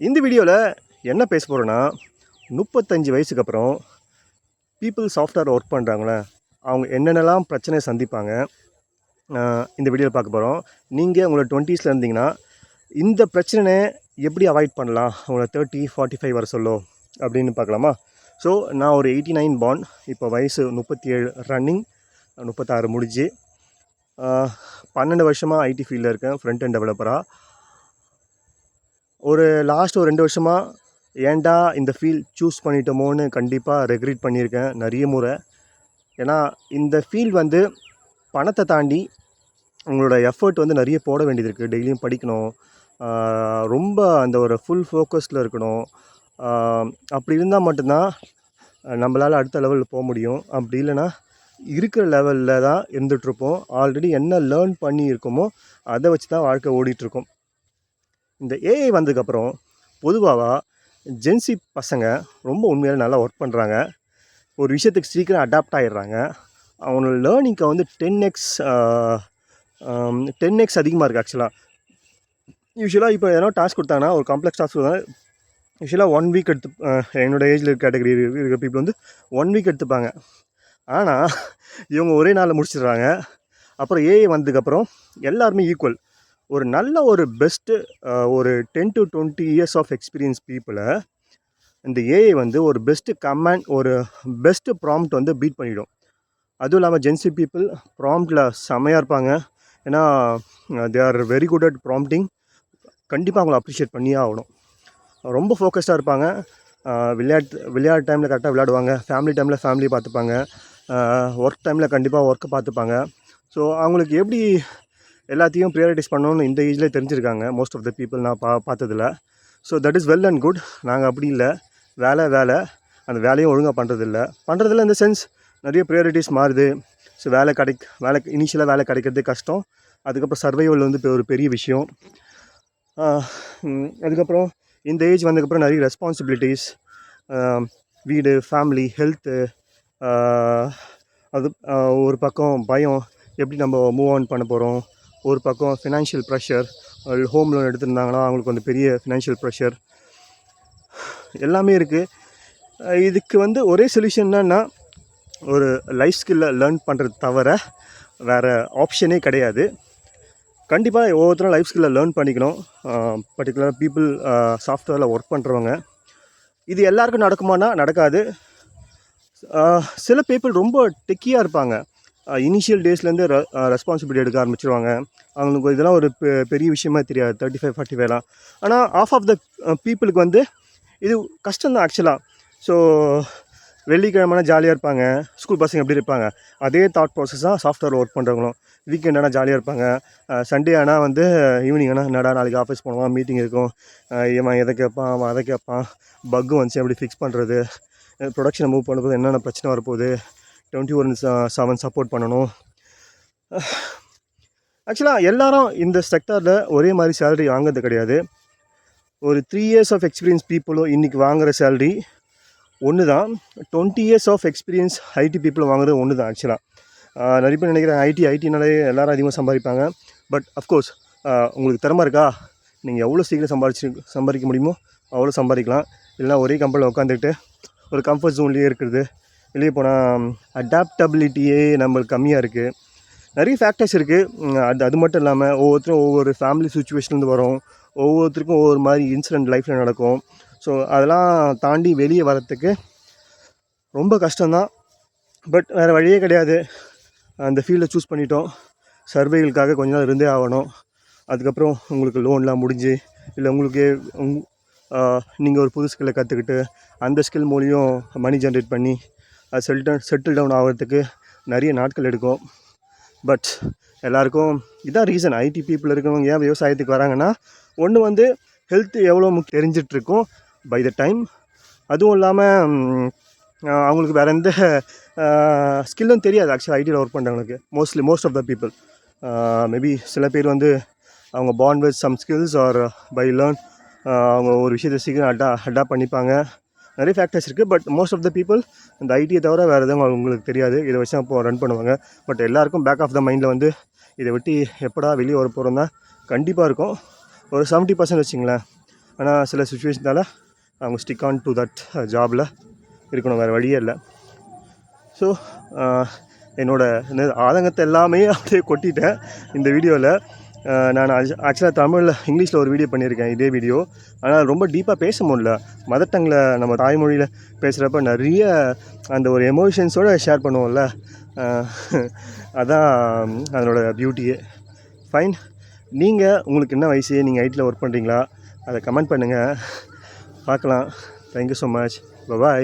இந்த வீடியோவில் என்ன பேச போகிறோன்னா முப்பத்தஞ்சு வயசுக்கு அப்புறம் பீப்புள் சாஃப்ட்வேர் ஒர்க் பண்ணுறாங்களே அவங்க என்னென்னலாம் பிரச்சனை சந்திப்பாங்க இந்த வீடியோவில் பார்க்க போகிறோம் நீங்கள் உங்களோட டுவெண்ட்டீஸில் இருந்தீங்கன்னா இந்த பிரச்சனையை எப்படி அவாய்ட் பண்ணலாம்? உங்களை தேர்ட்டி ஃபார்ட்டி ஃபைவ் வர சொல்லோ அப்படின்னு பார்க்கலாமா? ஸோ நான் ஒரு எயிட்டி நைன் பான் இப்போ வயசு முப்பத்தி ஏழு ரன்னிங் முப்பத்தாறு முடிஞ்சு பன்னெண்டு வருஷமாக ஐடி ஃபீல்டில் இருக்கேன் ஃப்ரண்ட் அண்ட் டெவலப்பராக ஒரு லாஸ்ட் ஒரு ரெண்டு வருஷமாக ஏன்டா இந்த ஃபீல்ட் சூஸ் பண்ணிட்டோமோன்னு கண்டிப்பாக ரெக்ரீட் பண்ணியிருக்கேன் நிறைய முறை. ஏன்னா இந்த ஃபீல்ட் வந்து பணத்தை தாண்டி உங்களோட எஃபர்ட் வந்து நிறைய போட வேண்டியது இருக்குது டெய்லியும் படிக்கணும். ரொம்ப அந்த ஒரு ஃபுல் ஃபோக்கஸில் இருக்கணும். அப்படி இருந்தால் மட்டும்தான் நம்மளால் அடுத்த லெவலில் போக முடியும். அப்படி இல்லைன்னா இருக்கிற லெவலில் தான் இருந்துகிட்ருப்போம் ஆல்ரெடி என்ன லேர்ன் பண்ணி இருக்கோமோ அதை வச்சு தான் வாழ்க்கை ஓடிட்டுருக்கோம் இந்த ஏஐ வந்ததுக்கப்புறம் பொதுவாக ஜென்சி பசங்க ரொம்ப உண்மையில நல்லா ஒர்க் பண்ணுறாங்க ஒரு விஷயத்துக்கு சீக்கிரம் அடாப்ட் ஆகிடுறாங்க அவங்களோட லேர்னிங்க்கு வந்து டென் எக்ஸ் டென் எக்ஸ் அதிகமாக இருக்குது ஆக்சுவலாக யூஸ்வலாக இப்போ எதனா டாஸ்க் கொடுத்தாங்கன்னா ஒரு காம்ப்ளெக்ஸ் டாஸ்க் கொடுத்தா யூஸ்வலாக ஒன் வீக் எடுத்து என்னோடய என்னோட ஏஜில் இருக்க கேட்டகரி இருக்கிற பீப்புள் வந்து ஒன் வீக் எடுத்துப்பாங்க. ஆனால் இவங்க ஒரே நாளில் முடிச்சிடுறாங்க. அப்புறம் ஏஐ வந்ததுக்கப்புறம் எல்லாருமே ஈக்குவல் ஒரு நல்ல ஒரு பெஸ்ட்டு ஒரு ten to twenty years of experience பீப்புளை இந்த ஏஐ வந்து ஒரு பெஸ்ட்டு கமெண்ட் ஒரு பெஸ்ட்டு ப்ராம்ப்ட் வந்து பீட் பண்ணிவிடும் அதுவும் இல்லாமல் ஜென்சி பீப்புள் ப்ராம்ப்டில் செமையாக இருப்பாங்க. ஏன்னா they are very good at prompting கண்டிப்பாக அவங்கள அப்ரிஷியேட் பண்ணியே ஆகணும். ரொம்ப ஃபோக்கஸ்டாக இருப்பாங்க. விளையாட்டு விளையாட்டு டைமில் கரெக்டாக விளையாடுவாங்க. ஃபேமிலி டைமில் ஃபேமிலி பார்த்துப்பாங்க. ஒர்க் டைமில் கண்டிப்பாக ஒர்க்கை பார்த்துப்பாங்க. ஸோ அவங்களுக்கு எப்படி எல்லாத்தையும் ப்ரியாரிட்டிஸ் பண்ணணும்னு இந்த ஏஜ்லேயே தெரிஞ்சிருக்காங்க. மோஸ்ட் ஆஃப் த பீப்புள் நான் பா பார்த்ததில்ல. So that is well and good நாங்கள் அப்படி இல்லை. வேலை வேலை. அந்த வேலையும் ஒழுங்காக பண்ணுறதில்ல பண்ணுறதில்ல இந்த சென்ஸ் நிறைய ப்ரியாரிட்டிஸ் மாறுது. ஸோ வேலை கிடைக் வேலை இனிஷியலாக வேலை கிடைக்கிறது கஷ்டம். அதுக்கப்புறம் சர்வைவல் வந்து ஒரு பெரிய விஷயம். அதுக்கப்புறம் இந்த ஏஜ் வந்ததுக்கப்புறம் நிறைய ரெஸ்பான்சிபிலிட்டிஸ் வீடு ஃபேமிலி ஹெல்த்து அது ஒரு பக்கம் பயம். எப்படி நம்ம மூவ் ஆன் பண்ண போகிறோம் ஒரு பக்கம் ஃபினான்ஷியல் ப்ரெஷர் ஹோம் லோன் எடுத்திருந்தாங்கன்னா அவங்களுக்கு வந்து பெரிய ஃபினான்ஷியல் ப்ரெஷர் எல்லாமே இருக்குது இதுக்கு வந்து ஒரே சொல்யூஷன் என்னென்னா ஒரு லைஃப் ஸ்கில்லை லேர்ன் பண்ணுறது தவிர வேறு ஆப்ஷனே கிடையாது. கண்டிப்பாக ஒவ்வொருத்தரும் லைஃப் ஸ்கில்லை லேர்ன் பண்ணிக்கணும். பர்டிகுலராக பீப்புள் சாஃப்ட்வேரில் ஒர்க் பண்ணுறவங்க இது எல்லாருக்கும் நடக்குமானா நடக்காது. சில பீப்புள் ரொம்ப டெக்கியாக இருப்பாங்க. இனிஷியல் டேஸ்லேருந்து ரெஸ்பான்சிபிலிட்டி எடுக்க ஆரம்பிச்சிருவாங்க. அவங்களுக்கு இதெல்லாம் ஒரு பெ- பெரிய விஷயமா தெரியாது. தேர்ட்டி ஃபைவ் ஃபார்ட்டி ஃபைவ்லாம் ஆனால் ஆஃப் ஆஃப் த பீப்புளுக்கு வந்து இது கஷ்டம்தான் ஆக்சுவலாக ஸோ வெள்ளிக்கிழமைனா ஜாலியாக இருப்பாங்க. ஸ்கூல் பசங்க எப்படி இருப்பாங்க? அதே தாட் ப்ராசஸ் தான் சாஃப்ட்வேர் ஒர்க் பண்ணுறவங்களும் வீக்கெண்ட் ஆனால் ஜாலியாக இருப்பாங்க. சண்டே ஆனால் வந்து ஈவினிங் ஆனால் என்னடா நாளைக்கு ஆஃபீஸ் போனோம் மீட்டிங் இருக்கும். இவன் எதை கேட்பான்? அவன் அதை கேட்பான். பக்கு வந்துச்சு எப்படி ஃபிக்ஸ் பண்ணுறது ப்ரொடக்ஷனை மூவ் பண்ணும்போது என்னென்ன பிரச்சனை வரப்போகுது? டுவெண்ட்டி ஒன் செவன் சப்போர்ட் பண்ணணும். ஆக்சுவலாக எல்லாரும் இந்த செக்டாரில் ஒரே மாதிரி சேலரி வாங்குறது கிடையாது. ஒரு த்ரீ இயர்ஸ் ஆஃப் எக்ஸ்பீரியன்ஸ் பீப்புளும் இன்றைக்கி வாங்குகிற சேலரி ஒன்று தான் twenty years of experience IT people வாங்குறது ஒன்று தான் ஆக்சுவலாக நிறைய பேர் நினைக்கிறேன் ஐடி ஐடினாலே எல்லோரும் அதிகமாக சம்பாதிப்பாங்க. பட் அஃப்கோர்ஸ் உங்களுக்கு திறமை இருக்கா? நீங்கள் எவ்வளோ சீக்கிரம் சம்பாதிச்சு சம்பாதிக்க முடியுமோ அவ்வளோ சம்பாதிக்கலாம். இல்லைனா ஒரே கம்பெனியில் உட்காந்துக்கிட்டு ஒரு கம்ஃபர்ட் ஜோன்லேயே இருக்கிறது. வெளியே போனால் அடாப்டபிலிட்டியே நம்மளுக்கு கம்மியாக இருக்குது நிறைய ஃபேக்டர்ஸ் இருக்குது அது அது மட்டும் இல்லாமல் ஒவ்வொருத்தரும் ஒவ்வொரு ஃபேமிலி சுச்சுவேஷன்லேருந்து வரும். ஒவ்வொருத்தருக்கும் ஒவ்வொரு மாதிரி இன்சிடெண்ட் லைஃப்பில் நடக்கும். ஸோ அதெல்லாம் தாண்டி வெளியே வரத்துக்கு ரொம்ப கஷ்டம்தான். பட் வேறு வழியே கிடையாது. அந்த ஃபீல்டை சூஸ் பண்ணிட்டோம். சர்வைகளுக்காக கொஞ்ச நாள் இருந்தே ஆகணும். அதுக்கப்புறம் உங்களுக்கு லோன்லாம் முடிஞ்சு இல்லை உங்களுக்கு நீங்கள் ஒரு புது ஸ்கில்லை கற்றுக்கிட்டு அந்த ஸ்கில் மூலியம் மணி ஜென்ரேட் பண்ணி அது செட்டில் செட்டில் டவுன் ஆகிறதுக்கு நிறைய நாட்கள் எடுக்கும். பட் எல்லாருக்கும் இதான் ரீசன் ஐடி பீப்புள் இருக்கிறவங்க ஏன் விவசாயத்துக்கு வராங்கன்னா ஒன்று வந்து ஹெல்த் எவ்வளோ முக்கிய தெரிஞ்சிட்ருக்கும் பை த டைம் அதுவும் இல்லாமல் அவங்களுக்கு வேறு எந்த ஸ்கில்லும் தெரியாது. ஆக்சுவலாக ஐடியில் ஒர்க் பண்ணுறவங்களுக்கு mostly most of the people maybe சில பேர் வந்து அவங்க bond with some skills or by learn அவங்க ஒரு விஷயத்தை சீக்கிரம் அடா அடாப்ட் பண்ணிப்பாங்க. நிறைய ஃபேக்டர்ஸ் இருக்குது but most of the people இந்த ஐடியை தவிர வேறு எதுவும் அவங்களுக்கு தெரியாது. இதை வச்சு அப்போ ரன் பண்ணுவாங்க. பட் எல்லாருக்கும் பேக் ஆஃப் த மைண்டில் வந்து இதை வெட்டி எப்படா வெளியே வர போகிறோம் தான் கண்டிப்பாக இருக்கும். ஒரு செவன்ட்டி பர்சன்ட் வச்சிங்களேன். ஆனால் சில சுச்சுவேஷனால அவங்க ஸ்டிக் ஆன் டு தட் ஜாபில் இருக்கணும். வேறு வழியே இல்லை. ஸோ uh, என்னோடய ஆதங்கத்தை எல்லாமே அப்படியே கொட்டிட்டேன் இந்த வீடியோவில் நான் ஆக்சுவலாக தமிழில் இங்கிலீஷில் ஒரு வீடியோ பண்ணியிருக்கேன் இதே வீடியோ ஆனால் ரொம்ப டீப்பாக பேச முடியல. மதர் டங்கில் நம்ம தாய்மொழியில் பேசுகிறப்ப நிறைய அந்த ஒரு எமோஷன்ஸோடு ஷேர் பண்ணுவோம்ல. அதான் அதனோட பியூட்டியே ஃபைன் நீங்கள் உங்களுக்கு என்ன வயசு? நீங்கள் ஐட்டில் ஒர்க் பண்ணுறீங்களா அதை கமெண்ட் பண்ணுங்கள் பார்க்கலாம். Thank you so much bye